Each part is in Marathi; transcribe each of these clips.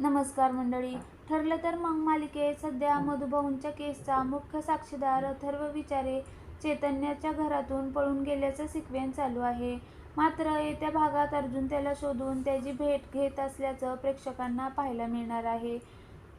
नमस्कार मंडळी. ठरलं तर मग मालिकेत सध्या मधुभाऊंच्या केसचा मुख्य साक्षीदार अथर्व विचारे चैतन्याच्या घरातून पळून गेल्याचं सिक्वेन्स चालू आहे. मात्र येत्या भागात अर्जुन त्याला शोधून त्याची भेट घेत असल्याचं प्रेक्षकांना पाहायला मिळणार आहे.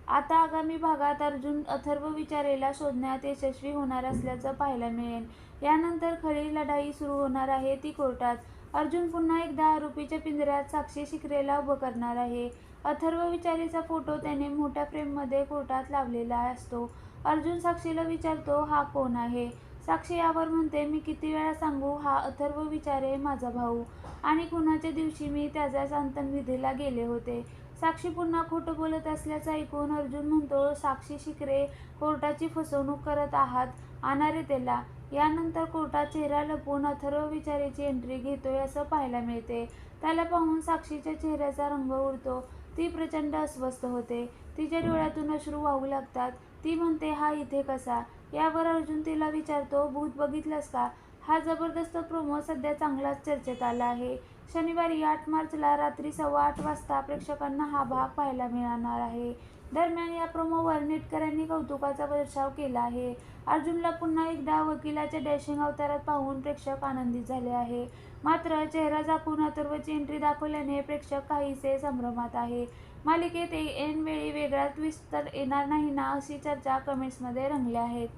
आता आगामी भागात अर्जुन अथर्व विचारेला शोधण्यात यशस्वी होणार असल्याचं पाहायला मिळेल. यानंतर खरी लढाई सुरू होणार आहे ती कोर्टात. अर्जुन पुन्हा एकदा आरोपीच्या पिंजऱ्यात साक्षी शिकरेला उभं करणार आहे. अथर्व विचारीचा फोटो त्याने मोठ्या फ्रेममध्ये कोर्टात लावलेला असतो. अर्जुन साक्षीला विचारतो हा कोण आहे? साक्षी यावर म्हणते मी किती वेळा सांगू हा अथर्व विचारे माझा भाऊ. आणि कुणाच्या दिवशी मी त्याच्या संतनविधीला गेले होते? साक्षी पुन्हा खोटं बोलत असल्याचं ऐकून अर्जुन म्हणतो साक्षी शिकरे कोर्टाची फसवणूक करत आहात आणारे त्याला. यानंतर कोर्टात चेहरा लपवून अथर्व विचारेची एंट्री घेतोय असं पाहायला मिळते. त्याला पाहून साक्षीच्या चेहऱ्याचा रंग उडतो. ती प्रचंड अस्वस्थ होते. तिच्या डोळ्यातून अश्रू वाहू लागतात. ती म्हणते हा इथे कसा? यावर अर्जुन तिला विचारतो भूत बघितलंस का? हा जबरदस्त प्रोमो सध्या चांगलाच चर्चेत आला आहे. शनिवारी आठ मार्चला रात्री सव्वा आठ वाजता प्रेक्षकांना हा भाग पाहायला मिळणार आहे. दरम्यान या प्रोमोवर नेटकऱ्यांनी कौतुकाचा वर्षाव केला आहे. अर्जुनला पुन्हा एकदा वकिलाच्या डॅशिंग अवतारात पाहून प्रेक्षक आनंदित झाले आहे. मात्र चेहरा झाकून अथर्वची एंट्री दाखवल्याने प्रेक्षक काहीसे संभ्रमात आहे. मालिकेत ऐन वेळी वेगळा ट्विस्ट तर येणार नाही ना अशी चर्चा कमेंट्समध्ये रंगल्या आहेत.